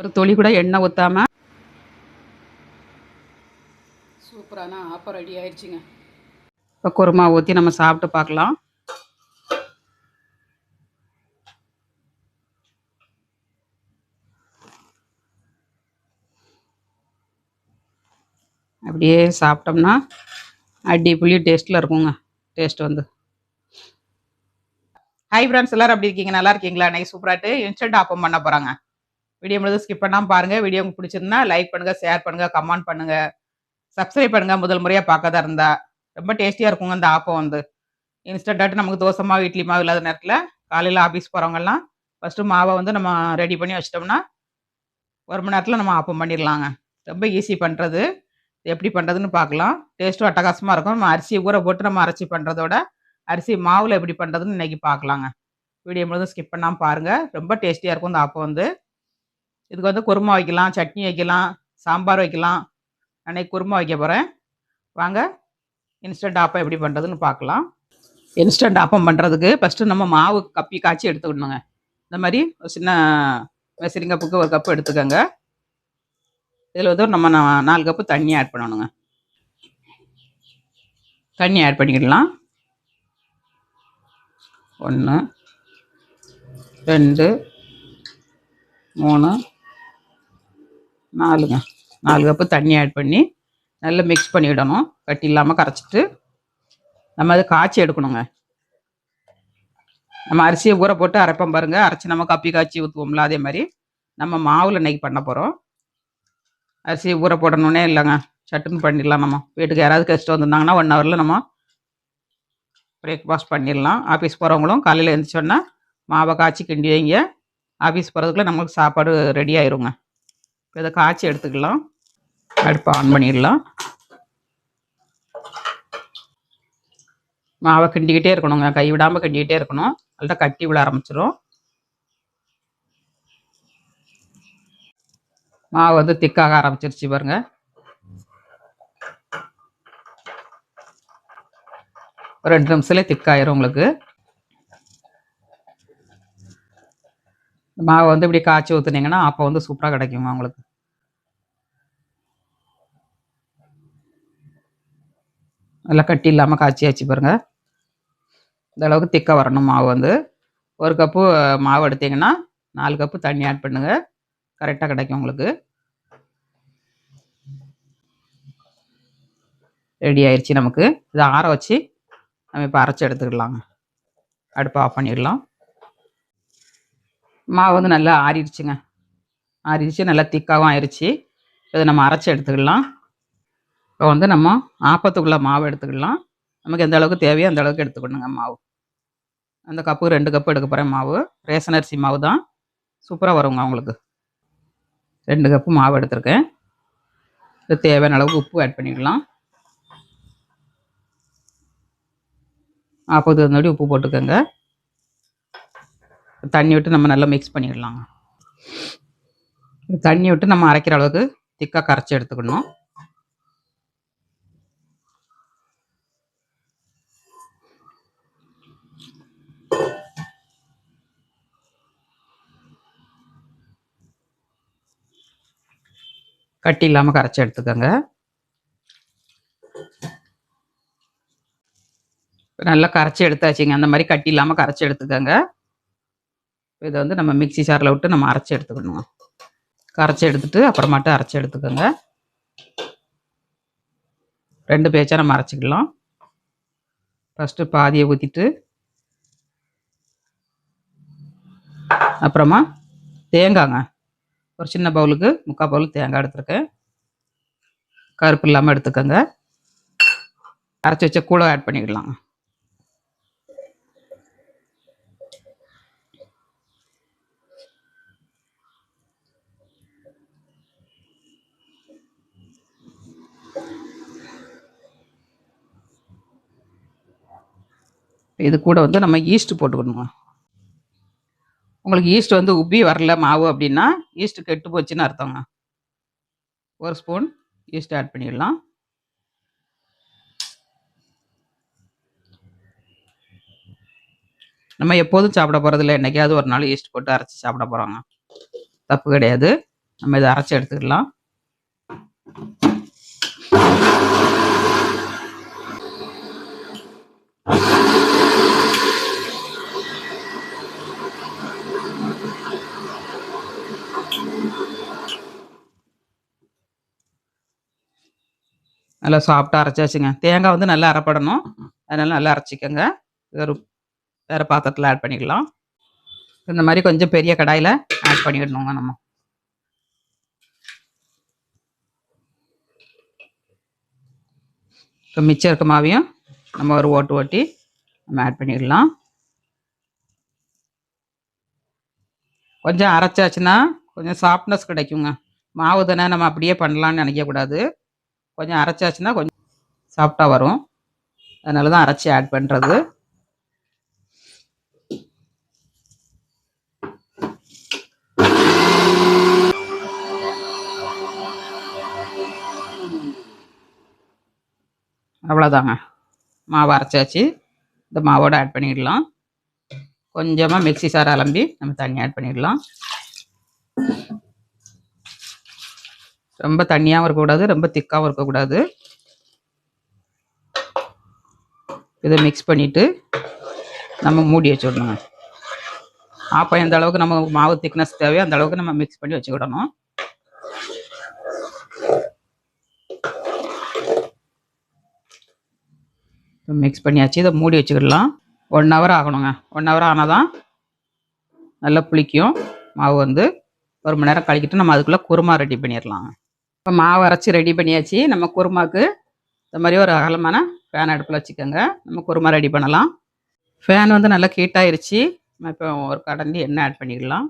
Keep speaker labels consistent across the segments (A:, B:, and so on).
A: ஒரு துளி கூட எண்ணெய் ஊற்றாம சூப்பரான ஆப்பம் ரெடி ஆயிடுச்சுங்க இப்போ குருமா ஊற்றி நம்ம சாப்பிட்டு பார்க்கலாம். அப்படியே சாப்பிட்டோம்னா அடி புள்ளி டேஸ்ட்டில் இருக்குங்க. டேஸ்ட் வந்து. ஹை ஃப்ரெண்ட்ஸ் எல்லாரும் அப்படி இருக்கீங்க? நல்லா இருக்கீங்களா? இன்னைக்கு சூப்பராட்டு இன்ஸ்டன்ட் ஆப்பம் பண்ண போகிறாங்க வீடியோ முழுது ஸ்கிப் பண்ணாமல் பாருங்கள் வீடியோ உங்களுக்கு பிடிச்சிருந்தா லைக் பண்ணுங்கள் ஷேர் பண்ணுங்கள் கமெண்ட் பண்ணுங்கள் சப்ஸ்கிரைப் பண்ணுங்கள் முதல் முறையாக பார்க்கதா இருந்தா. ரொம்ப டேஸ்டியாக இருக்குங்க இந்த ஆப்பம் வந்து. இன்ஸ்டண்ட்டாட்டு நமக்கு தோசை மாவு இட்லி மாவு இல்லாத நேரத்தில் காலையில் ஆஃபீஸ் போகிறவங்கெல்லாம் ஃபஸ்ட்டு மாவை வந்து நம்ம ரெடி பண்ணி வச்சிட்டோம்னா ஒரு மணி நேரத்தில் நம்ம ஆப்பம் பண்ணிடலாங்க. ரொம்ப ஈஸி பண்ணுறது எப்படி பண்ணுறதுன்னு பார்க்கலாம். டேஸ்ட்டும் அட்டகாசமாக இருக்கும். நம்ம அரிசி ஊற போட்டு நம்ம அரைச்சி பண்ணுறதோட அரிசி மாவில் எப்படி பண்ணுறதுன்னு இன்றைக்கி பார்க்கலாங்க. வீடியோ முழுதும் ஸ்கிப் பண்ணாமல் பாருங்கள் ரொம்ப டேஸ்டியாக இருக்கும் இந்த ஆப்பம் வந்து. இதுக்கு வந்து குருமா வைக்கலாம் சட்னி வைக்கலாம் சாம்பார் வைக்கலாம். அன்றைக்கி குருமா வைக்க போகிறேன் வாங்க இன்ஸ்டன்ட் ஆப்பம் எப்படி பண்ணுறதுன்னு பார்க்கலாம். இன்ஸ்டன்ட் ஆப்பம் பண்ணுறதுக்கு ஃபஸ்ட்டு நம்ம மாவு கப்பி காய்ச்சி எடுத்துக்கணுங்க. இந்த மாதிரி ஒரு சின்ன மெசரிங் கப்புக்கு ஒரு கப்பு எடுத்துக்கோங்க. இதில் வந்து நம்ம நாலு கப்பு தண்ணி ஆட் பண்ணணுங்க. தண்ணி ஆட் பண்ணிக்கிடலாம் ஒன்று ரெண்டு மூணு நாலுங்க நாலு கப்பு தண்ணி ஆட் பண்ணி நல்லா மிக்ஸ் பண்ணிவிடணும் கட்டி இல்லாமல் கரைச்சிட்டு நம்ம அதை காய்ச்சி எடுக்கணுங்க. நம்ம அரிசியை ஊற போட்டு அரைப்போம் பாருங்க. அரைச்சி நம்ம கப்பி காய்ச்சி ஊற்றுவோம்ல அதே மாதிரி நம்ம மாவில் இன்னைக்கு பண்ண போகிறோம் அரிசியை ஊற போடணுன்னே இல்லைங்க. சட்டுன்னு பண்ணிடலாம் நம்ம. வீட்டுக்கு யாராவது கெஸ்ட் வந்திருந்தாங்கன்னா ஒன் ஹவரில் நம்ம பிரேக்ஃபாஸ்ட் பண்ணிடலாம். ஆஃபீஸ் போகிறவங்களும் காலையில் எழுந்திரிச்சோன்னா மாவை காய்ச்சி கிண்டி வைங்க. ஆஃபீஸ் போகிறதுக்குள்ள நம்மளுக்கு சாப்பாடு ரெடி ஆயிருங்க. இதை காய்ச்சி எடுத்துக்கலாம். அடுப்பை ஆன் பண்ணிடலாம். மாவை கிண்டிக்கிட்டே இருக்கணுங்க. கை விடாமல் கிண்டிக்கிட்டே இருக்கணும். நல்லா கட்டி விட ஆரம்பிச்சிடும் மாவு வந்து திக்காக ஆரம்பிச்சிருச்சு பாருங்க. ஒரு ரெண்டு நிமிஷத்துலேயே திக்காயிரும் உங்களுக்கு. மாவை வந்து இப்படி காய்ச்சி ஊற்றுனீங்கன்னா அப்போ வந்து சூப்பராக கிடைக்குமா உங்களுக்கு? நல்லா கட்டி இல்லாமல் காய்ச்சி ஆச்சு பாருங்க. இந்த அளவுக்கு திக்காக வரணும் மாவு வந்து. ஒரு கப்பு மாவு எடுத்தீங்கன்னா நாலு கப்பு தண்ணி ஆட் பண்ணுங்கள் கரெக்டாக கிடைக்கும் உங்களுக்கு. ரெடி ஆயிடுச்சு நமக்கு. இதை ஆற வச்சு நம்ம இப்போ அரைச்சி எடுத்துக்கலாங்க. அடுப்பை ஆஃப் பண்ணிடலாம். மாவு வந்து நல்லா ஆறிடுச்சுங்க. ஆறிடுச்சு நல்லா திக்காகவும் ஆயிடுச்சு இதை நம்ம அரைச்சி எடுத்துக்கலாம். இப்போ வந்து நம்ம ஆப்பத்துக்குள்ள மாவு எடுத்துக்கலாம். நமக்கு எந்த அளவுக்கு தேவையோ அந்த அளவுக்கு எடுத்துக்கணுங்க மாவு. அந்த கப்பு ரெண்டு கப்பு எடுக்க போகிறேன் மாவு. ரேஷன் அரிசி மாவு தான். சூப்பராக வருங்க அவங்களுக்கு ரெண்டு கப்பு மாவு எடுத்திருக்கேன். இது தேவையான அளவுக்கு உப்பு ஆட் பண்ணிக்கலாம். ஆப்பத்துக்கு தகுந்தபடி உப்பு போட்டுக்கோங்க. தண்ணி விட்டு நம்ம நல்லா மிக்ஸ் பண்ணிடலாங்க. தண்ணி விட்டு நம்ம அரைக்கிற அளவுக்கு திக்காக கரைச்சி எடுத்துக்கணும். கட்டி இல்லாமல் கரைச்சி எடுத்துக்கோங்க. நல்லா கரைச்சி எடுத்தாச்சுங்க. அந்த மாதிரி கட்டி இல்லாமல் கரைச்சி எடுத்துக்கோங்க. இதை வந்து நம்ம மிக்ஸி சாரில் விட்டு நம்ம அரைச்சி எடுத்துக்கணும் கரைச்சி எடுத்துட்டு அப்புறமாட்டு அரைச்சி எடுத்துக்கோங்க. ரெண்டு பேச்சாக நம்ம அரைச்சிக்கலாம். ஃபஸ்ட்டு பாதியை ஊற்றிட்டு அப்புறமா தேங்காங்க. ஒரு சின்ன பவுலுக்கு முக்கால் பவுல் தேங்காய் எடுத்துருக்கேன். கருப்பு இல்லாமல் எடுத்துக்கோங்க. அரைச்சி வச்ச கூட ஆட் பண்ணிக்கலாங்க இது கூட வந்து நம்ம ஈஸ்ட் போட்டுக்கணுங்க. உங்களுக்கு ஈஸ்ட் வந்து உப்பி வரல மாவு அப்படின்னா ஈஸ்ட் கெட்டு போச்சுன்னு அர்த்தங்க. ஒரு ஸ்பூன் ஈஸ்ட் ஆட் பண்ணிடலாம். நம்ம எப்போதும் சாப்பிட போகிறதில்ல என்னைக்காவது ஒரு நாள் ஈஸ்ட் போட்டு அரைச்சி சாப்பிட போகிறோங்க தப்பு கிடையாது. நம்ம இதை அரைச்சி எடுத்துக்கலாம். நல்லா சாஃப்டாக அரைச்சாச்சுங்க. தேங்காய் வந்து நல்லா அரைப்படணும். அதனால நல்லா அரைச்சிக்கோங்க. ஒரு வேறு பாத்திரத்தில் ஆட் பண்ணிக்கலாம். இந்த மாதிரி கொஞ்சம் பெரிய கடாயில் ஆட் பண்ணிடணுங்க நம்ம. இப்போ மிச்சம் இருக்க மாவையும் நம்ம ஒரு ஓட்டு ஓட்டி நம்ம ஆட் பண்ணிடலாம். கொஞ்சம் அரைச்சாச்சுன்னா கொஞ்சம் சாஃப்ட்னஸ் கிடைக்குங்க. மாவு தானே நம்ம அப்படியே பண்ணலான்னு நினைக்கக்கூடாது. கொஞ்சம் அரைச்சாச்சுன்னா கொஞ்சம் சாஃப்டாக வரும். அதனால தான் அரைச்சி ஆட் பண்ணுறது அவ்வளோதாங்க மாவு அரைச்சாச்சு. இந்த மாவோட ஆட் பண்ணிடலாம். கொஞ்சமாக மிக்ஸி சார் அலம்பி நம்ம தண்ணி ஆட் பண்ணிடலாம். ரொம்ப தண்ணியாகவும் இருக்கக்கூடாது ரொம்ப திக்காகவும் இருக்கக்கூடாது. இதை மிக்ஸ் பண்ணிவிட்டு நம்ம மூடி வச்சுடணும் அப்போ எந்த அளவுக்கு நம்ம மாவு திக்னஸ் தேவையோ அந்த அளவுக்கு நம்ம மிக்ஸ் பண்ணி வச்சுக்கிடணும். மிக்ஸ் பண்ணியாச்சு இதை மூடி வச்சுக்கிடலாம். ஒன் ஹவர் ஆகணுங்க. ஒன் ஹவர் ஆனால் தான் நல்லா புளிக்கும். மாவு வந்து ஒரு மணி நேரம் கழிக்கிட்டு நம்ம அதுக்குள்ளே குருமா ரெடி பண்ணிடலாங்க. இப்போ மாவு அரைச்சி ரெடி பண்ணியாச்சு. நம்ம குருமாவுக்கு இந்த மாதிரி ஒரு அகலமான ஃபேன் அடுப்பில் வச்சுக்கோங்க. நம்ம குருமா ரெடி பண்ணலாம். ஃபேன் வந்து நல்லா ஹீட்டாகிருச்சு நம்ம இப்போ ஒரு கடந்து எண்ணெய் ஆட் பண்ணிக்கலாம்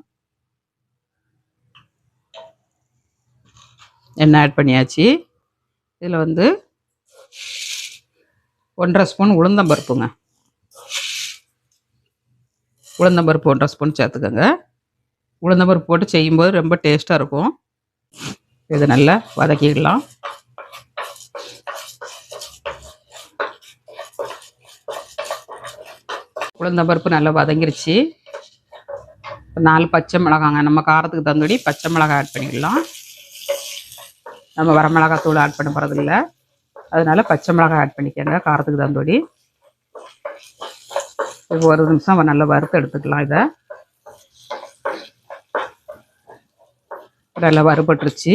A: எண்ணெய் ஆட் பண்ணியாச்சு. இதில் வந்து ஒன்றரை ஸ்பூன் உளுந்தம்பருப்புங்க உளுந்தம்பருப்பு ஒன்றரை ஸ்பூன் சேர்த்துக்கோங்க. உளுந்தம்பருப்பு போட்டு செய்யும்போது ரொம்ப டேஸ்ட்டாக இருக்கும். இதை நல்லா வதக்கிடலாம். உளுந்தம்பருப்பு நல்லா வதங்கிருச்சு. இப்போ நாலு பச்சை மிளகாங்க நம்ம காரத்துக்கு தந்தபடி பச்சை மிளகாய் ஆட் பண்ணிடலாம் நம்ம வரமிளகாய் தூள் ஆட் பண்ண போகிறதில்ல அதனால் பச்சை மிளகாய் ஆட் பண்ணிக்கோங்க காரத்துக்கு தந்தபடி இப்போ ஒரு நிமிஷம் நல்லா வறுத்து எடுத்துக்கலாம் இதை. நல்லா வறுபட்டுருச்சு.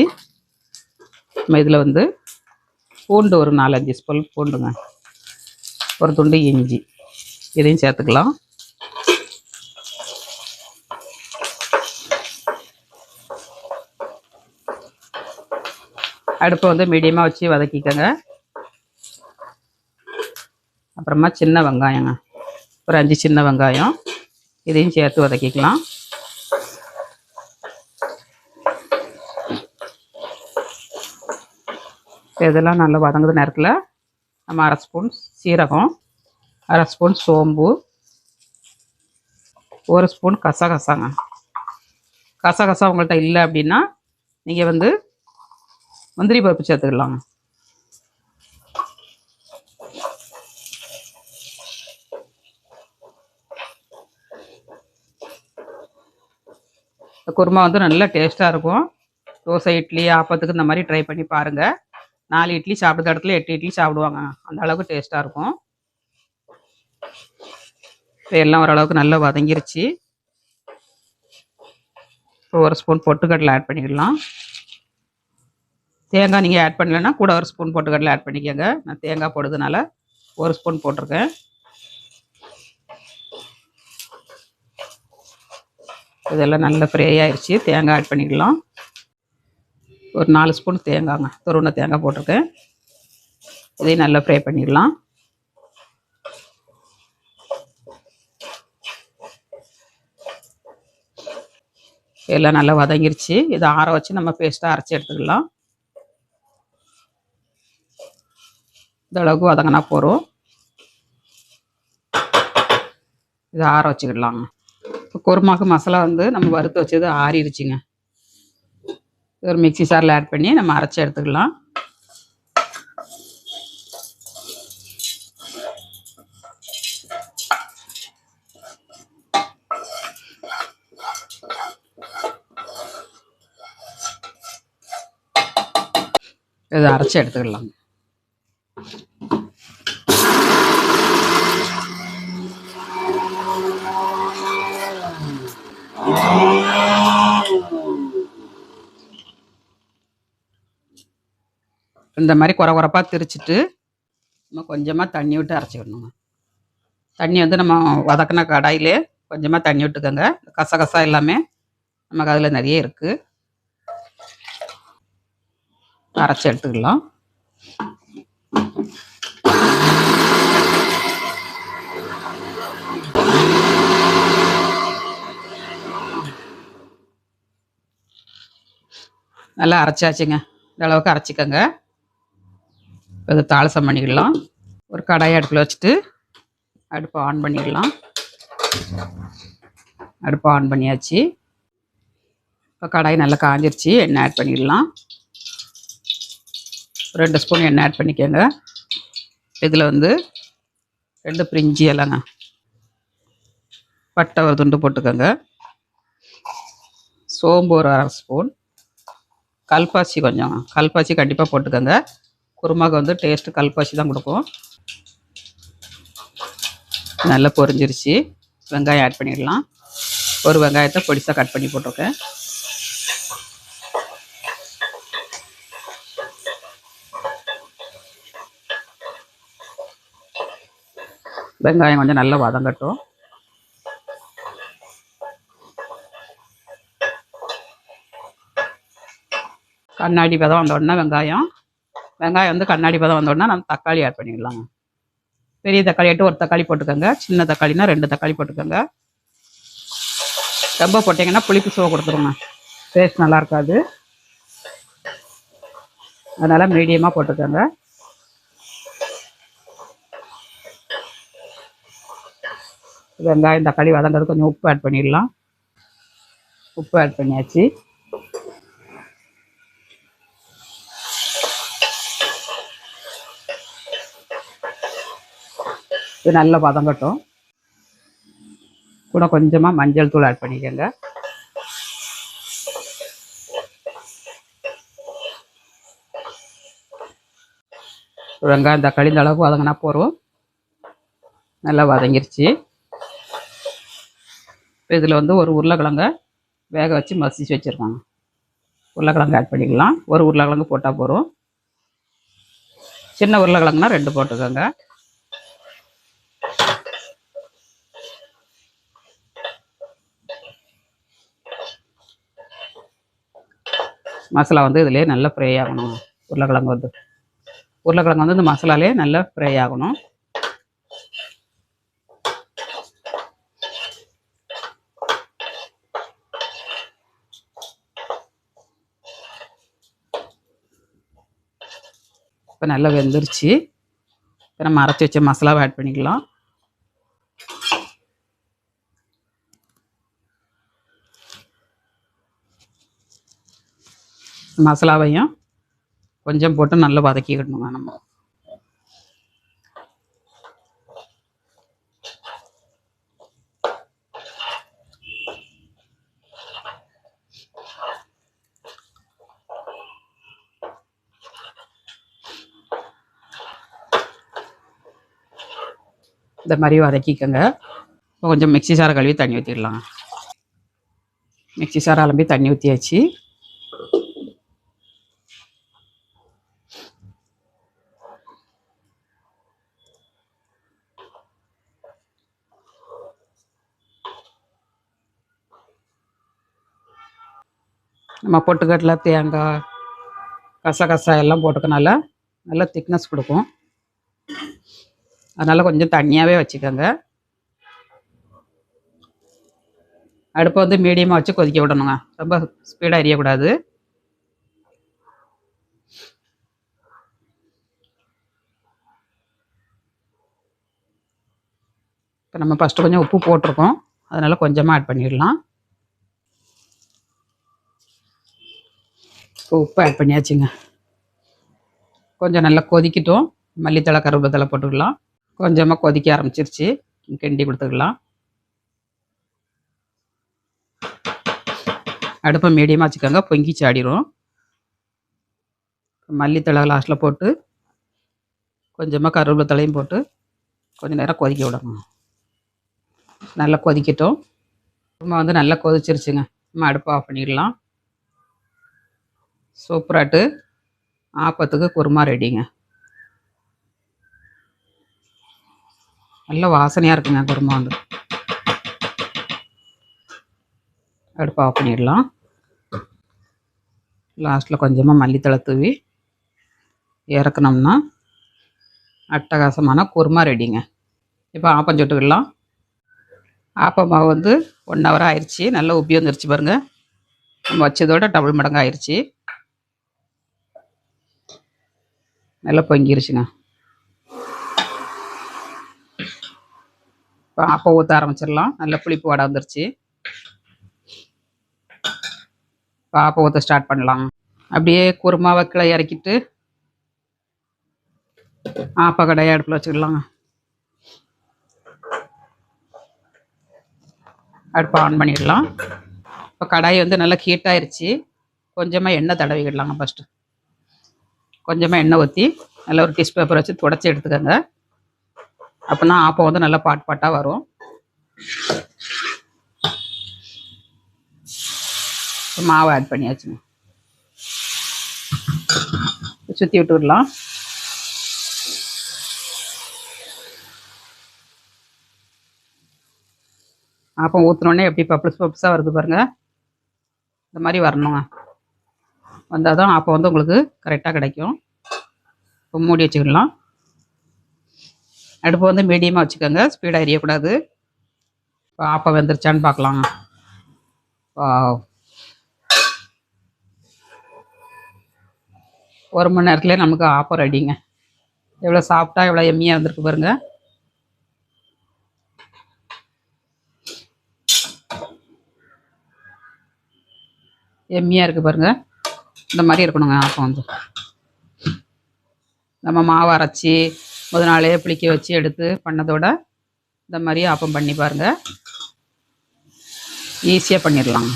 A: நம்ம இதில் வந்து பூண்டு ஒரு நாலஞ்சு ஸ்பூன் பூண்டுங்க. ஒரு துண்டு இஞ்சி. இதையும் சேர்த்துக்கலாம். அடுப்பை வந்து மீடியமாக வச்சு வதக்கிக்கோங்க. அப்புறமா சின்ன வெங்காயங்க. ஒரு அஞ்சு சின்ன வெங்காயம். இதையும் சேர்த்து வதக்கிக்கலாம். இதெல்லாம் நல்லா வதங்குற நேரத்தில் நம்ம அரை ஸ்பூன் சீரகம் அரை ஸ்பூன் சோம்பு ஒரு ஸ்பூன் கசகசாங்க. கசகசா உங்கள்கிட்ட இல்லை அப்படின்னா நீங்கள் வந்து முந்திரி பருப்பு சேர்த்துக்கலாங்க. குருமா வந்து நல்லா டேஸ்ட்டாக இருக்கும். தோசை இட்லி ஆப்பத்துக்கு இந்த மாதிரி ட்ரை பண்ணி பாருங்கள் நாலு இட்லி சாப்பிட்ற இடத்துல எட்டு இட்லி சாப்பிடுவாங்க. அந்த அளவுக்கு டேஸ்ட்டாக இருக்கும். இப்போ எல்லாம் ஓரளவுக்கு நல்லா வதங்கிருச்சு. இப்போ ஒரு ஸ்பூன் பொட்டுக்கடலை ஆட் பண்ணிக்கலாம் தேங்காய் நீங்கள் ஆட் பண்ணலைன்னா கூட ஒரு ஸ்பூன் பொட்டுக்கடலை ஆட் பண்ணிக்கோங்க. நான் தேங்காய் போடுறதுனால ஒரு ஸ்பூன் போட்டிருக்கேன். இதெல்லாம் நல்லா ஃப்ரை ஆயிடுச்சு தேங்காய் ஆட் பண்ணிக்கலாம் ஒரு நாலு ஸ்பூன் தேங்காய்ங்க துருவன தேங்காய் போட்டிருக்கேன். இதையும் நல்லா ஃப்ரை பண்ணிடலாம். எல்லாம் நல்லா வதங்கிருச்சு. இதை ஆற வச்சு நம்ம பேஸ்ட்டாக அரைச்சி எடுத்துக்கலாம். இந்த அளவுக்கு வதங்கினா போகிறோம் இதை ஆற வச்சுக்கிடலாங்க. இப்போ குருமாக்கு மசாலா வந்து நம்ம வறுத்து வச்சது ஆறிடுச்சிங்க ஒரு மிக்ஸி சாரில் ஆட் பண்ணி நம்ம அரைச்சி எடுத்துக்கலாம். இதை அரைச்சி எடுத்துக்கலாம். இந்த மாதிரி குறை குறைப்பாக திரிச்சிட்டு நம்ம கொஞ்சமாக தண்ணி விட்டு அரைச்சிக்கணுங்க. தண்ணி வந்து நம்ம வதக்கின கடாயிலே கொஞ்சமாக தண்ணி விட்டுக்கோங்க. கசகசா எல்லாமே நமக்கு அதில் நிறைய இருக்குது அரைச்சி எடுத்துக்கலாம். நல்லா அரைச்சாச்சுங்க. இந்த அளவுக்கு அரைச்சிக்கோங்க. இது தாளசம் பண்ணிக்கலாம் ஒரு கடாயை அடுப்பில் வச்சுட்டு அடுப்பை ஆன் பண்ணிடலாம். அடுப்பை ஆன் பண்ணியாச்சு. இப்போ கடாய் நல்லா காஞ்சிருச்சு எண்ணெய் ஆட் பண்ணிடலாம். ரெண்டு ஸ்பூன் எண்ணெய் ஆட் பண்ணிக்கோங்க. இதில் வந்து ரெண்டு பிரிஞ்சி இலைங்க. பட்டை ஒரு துண்டு போட்டுக்கோங்க. சோம்பு ஒரு அரை ஸ்பூன். கல்பாசி கொஞ்சம். கல்பாசி கண்டிப்பாக போட்டுக்கோங்க. குருமாவுக்கு வந்து டேஸ்ட்டு கல்பாசி தான் கொடுக்கும் நல்லா பொரிஞ்சிருச்சு. வெங்காயம் ஆட் பண்ணிடலாம். ஒரு வெங்காயத்தை பொடிசாக கட் பண்ணி போட்டிருக்கேன். வெங்காயம் கொஞ்சம் நல்லா வதங்கட்டும். கண்ணாடி பதம் வந்தோடனே வெங்காயம். வெங்காயம் வந்து கண்ணாடி பதம் வந்த நம்ம தக்காளி ஆட் பண்ணிடலாங்க பெரிய தக்காளி ஆட்டு ஒரு தக்காளி போட்டுக்கோங்க. சின்ன தக்காளினா ரெண்டு தக்காளி போட்டுக்கோங்க. ரொம்ப போட்டிங்கன்னா புளிப்பு சுவை கொடுத்துருங்க. டேஸ்ட் நல்லா இருக்காது. அதனால் மீடியமாக போட்டுக்கோங்க. வெங்காயம் தக்காளி வதங்கிறது கொஞ்சம் உப்பு ஆட் பண்ணிடலாம். உப்பு ஆட் பண்ணியாச்சு. இது நல்லா வதங்கட்டும் கூட கொஞ்சமாக மஞ்சள் தூள் ஆட் பண்ணிக்கோங்க. வெங்காயம் தக்காளி இந்த அளவுக்கு வதங்கினா போகிறோம் நல்லா வதங்கிருச்சு. இதில் வந்து ஒரு உருளைக்கிழங்க வேக வச்சு மசிச்சு வச்சுருக்காங்க. உருளைக்கிழங்கு ஆட் பண்ணிக்கலாம். ஒரு உருளைக்கிழங்கு போட்டால் போகிறோம் சின்ன உருளைக்கிழங்குனா ரெண்டு போட்டுக்கோங்க. மசாலா வந்து இதிலே நல்லா ஃப்ரை ஆகணும். உருளைக்கிழங்கு வந்து. உருளைக்கிழங்கு வந்து இந்த மசாலாலே நல்லா ஃப்ரை ஆகணும். இப்போ நல்லா வெந்துருச்சு. இப்போ நம்ம அரைச்சி வச்ச மசாலாவை ஆட் பண்ணிக்கலாம். மசாலாவையும் கொஞ்சம் போட்டு நல்லா வதக்கிக்கிடணுங்க நம்ம. இந்த மாதிரி வதக்கிக்கோங்க. இப்போ கொஞ்சம் மிக்ஸி சாரை கழுவி தண்ணி ஊற்றிடலாம் மிக்ஸி சாரை அலம்பி தண்ணி ஊற்றியாச்சு நம்ம பொட்டுக்கடலை தேங்காய் கசகசா எல்லாம் போட்டுக்கனால நல்லா திக்னஸ் கொடுக்கும். அதனால் கொஞ்சம் தண்ணியாகவே வச்சுக்கோங்க. அடுப்பை வந்து மீடியமாக வச்சு கொதிக்க விடணுங்க. ரொம்ப ஸ்பீடாக எரியக்கூடாது. இப்போ நம்ம ஃபஸ்ட்டு கொஞ்சம் உப்பு போட்டிருக்கோம். அதனால் கொஞ்சமாக ஆட் பண்ணிடலாம். உப்பு ஆட் பண்ணியாச்சுங்க. கொஞ்சம் நல்லா கொதிக்கட்டும். மல்லித்தழை கருவேப்பிலை போட்டுக்கலாம். கொஞ்சமாக கொதிக்க ஆரம்பிச்சிருச்சு. கிண்டி கொடுத்துக்கலாம். அடுப்பை மீடியமாக வச்சுக்கோங்க. பொங்கி சாடிடும் மல்லித்தழை லாஸ்ட்டில் போட்டு கொஞ்சமாக கருவேப்பிலை தலையும் போட்டு கொஞ்சம் நேரம் கொதிக்க விடணும். நல்லா கொதிக்கட்டும். குருமா வந்து நல்லா கொதிச்சிருச்சுங்க. நம்ம அடுப்பை ஆஃப் பண்ணிடலாம். சூப்பராட்டு. ஆப்பத்துக்கு குருமா ரெடிங்க நல்ல வாசனையாக இருக்குங்க குருமா வந்து. அடுப்பு ஆஃப் பண்ணிடலாம். லாஸ்ட்டில் கொஞ்சமாக மல்லித்தலை தூவி இறக்குனோம்னா அட்டகாசமான குருமா ரெடிங்க இப்போ ஆப்பம் சொட்டுக்கிடலாம் ஆப்பம் மாவு வந்து ஒன் ஹவர் ஆயிடுச்சு. நல்லா உப்பி வந்துருச்சு பாருங்கள் நம்ம வச்சதோட டபுள் மடங்கு ஆயிடுச்சு நல்லா பொங்கிருச்சுங்க. இப்போ ஆப்பம் ஊற்ற ஆரம்பிச்சிடலாம். நல்ல புளிப்பு வடை வந்துருச்சு. இப்போ ஆப்பம் ஊற்ற ஸ்டார்ட் பண்ணலாம். அப்படியே குருமாவை கீழே இறக்கிட்டு ஆப்ப கடையை அடுப்பில் வச்சுக்கலாங்க. அடுப்பை ஆன் பண்ணிடலாம். இப்போ கடாய் வந்து நல்லா ஹீட் ஆயிடுச்சு கொஞ்சமாக எண்ணெய் தடவிக்கிடலாங்க ஃபஸ்ட்டு கொஞ்சமாக எண்ணெய் ஊற்றி நல்லா ஒரு டிஷ் பேப்பர் வச்சு துடைச்சி எடுத்துக்கோங்க. அப்போனா ஆப்பம் வந்து நல்லா பாட் பாட்டாக வரும். மாவை ஆட் பண்ணியாச்சுங்க. சுற்றி விட்டுடலாம். ஆப்பம் ஊற்றினோடனே எப்படி பப்ளஸ் பப்ளஸாக வருது பாருங்க. இந்த மாதிரி வரணுங்க. வந்தால் தான் அப்போ வந்து உங்களுக்கு கரெக்டாக கிடைக்கும். இப்போ மூடி வச்சுக்கலாம். அடுப்பு வந்து மீடியமாக வச்சுக்கோங்க. ஸ்பீடாக எரியக்கூடாது. இப்போ ஆப்பம் வெந்துருச்சான்னு பார்க்கலாங்க ஒரு மணி நேரத்துலேயே நமக்கு ஆப்பம் ரெடிங்க. எவ்வளோ சாப்பிட்டா எவ்வளோ எம்மியாக இருந்திருக்கு பாருங்க. எம்மியாக இருக்குது பாருங்கள் இந்த மாதிரி இருக்கணுங்க ஆப்பம் வந்து. நம்ம மாவு அரைச்சி முத நாளே புளிக்க வச்சு எடுத்து பண்ணதோட இந்த மாதிரி ஆப்பம் பண்ணி பாருங்க. ஈஸியாக பண்ணிடலாம்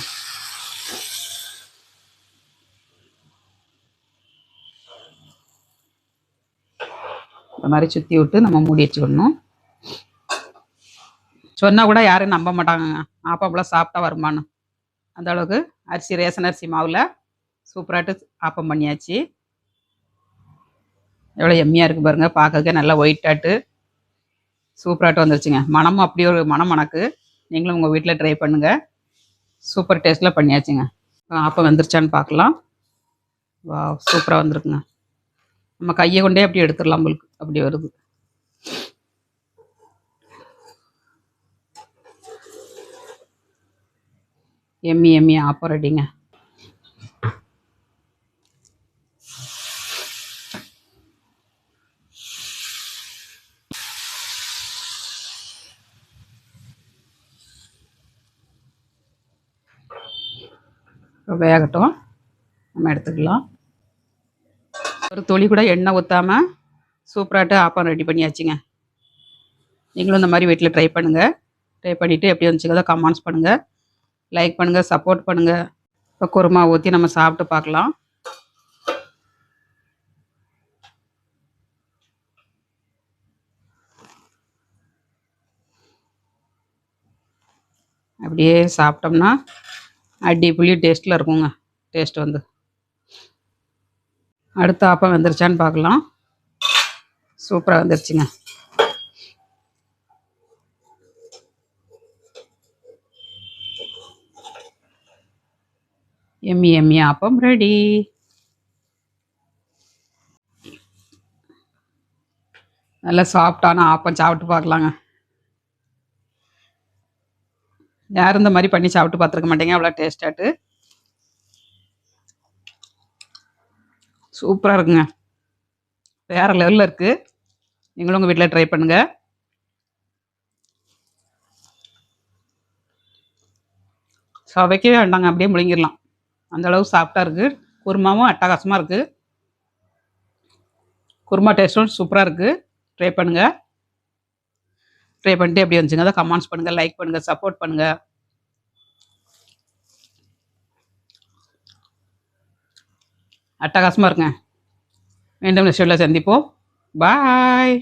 A: இந்த மாதிரி சுற்றி விட்டு நம்ம மூடி வச்சுக்கணும். சொன்னால் கூட யாரும் நம்ப மாட்டாங்கங்க. ஆப்பம்லாம் சாப்பிட்டா வருமானம் அந்த அளவுக்கு அரிசி ரேஷன் அரிசி மாவில் சூப்பராகிட்டு ஆப்பம் பண்ணியாச்சு. எவ்வளோ எம்மியாக இருக்குது பாருங்கள் பார்க்கறதுக்கே நல்லா ஒயிட்டாட்டு சூப்பராகிட்டு வந்துருச்சுங்க. மனமும் அப்படியே ஒரு மனம் மணக்கு. நீங்களும் உங்கள் வீட்டில் ட்ரை பண்ணுங்கள் சூப்பர் டேஸ்ட்டில் பண்ணியாச்சுங்க. ஆப்பம் வந்துருச்சான்னு பார்க்கலாம். வா சூப்பராக வந்திருக்குங்க. நம்ம கையை கொண்டே அப்படி எடுத்துடலாம் உங்களுக்கு. அப்படி வருது. எம்மி எம்மி ஆப்பம் ரெடிங்க இப்போ வேகட்டும். நம்ம எடுத்துக்கலாம். ஒரு துளி கூட எண்ணெய் ஊற்றாமல் சூப்பராகிட்டு ஆப்பம் ரெடி பண்ணியாச்சுங்க. நீங்களும் இந்த மாதிரி வீட்டில் ட்ரை பண்ணுங்கள் ட்ரை பண்ணிவிட்டு எப்படி வந்துச்சுக்கதோ கமெண்ட்ஸ் பண்ணுங்கள் லைக் பண்ணுங்கள் சப்போர்ட் பண்ணுங்கள் இப்போ குருமா ஊற்றி நம்ம சாப்பிட்டு பார்க்கலாம். அப்படியே சாப்பிட்டோம்னா அடிப்புள்ளி டேஸ்ட்டில் இருக்குங்க. டேஸ்ட் வந்து. அடுத்த ஆப்பம் வெந்துருச்சான்னு பார்க்கலாம். சூப்பராக வந்துருச்சுங்க. எம்மி எம்மி ஆப்பம் ரெடி நல்லா சாஃப்டான ஆப்பம் சாப்பிட்டு பார்க்கலாங்க. யாரும் இந்த மாதிரி பண்ணி சாப்பிட்டு பார்த்துருக்க மாட்டேங்க? அவ்வளோ டேஸ்டாட்டு சூப்பராக இருக்குங்க. வேறு லெவலில் இருக்குது நீங்களும் உங்கள் வீட்டில் ட்ரை பண்ணுங்கள் சுவைக்கவே வேண்டாங்க. அப்படியே முழுங்கிடலாம். அந்த அளவு சாஃப்டாக இருக்குது குருமாவும் அட்டகாசமாக இருக்குது குருமா டேஸ்ட்டும் சூப்பராக இருக்குது ட்ரை பண்ணுங்கள் ட்ரை பண்ணிட்டு எப்படி வந்துச்சுங்க அதை கமெண்ட்ஸ் பண்ணுங்கள் லைக் பண்ணுங்கள் சப்போர்ட் பண்ணுங்கள் அட்டகாசமாக இருக்குங்க மீண்டும் நெக்ஸ்ட் சந்திப்போம். பாய்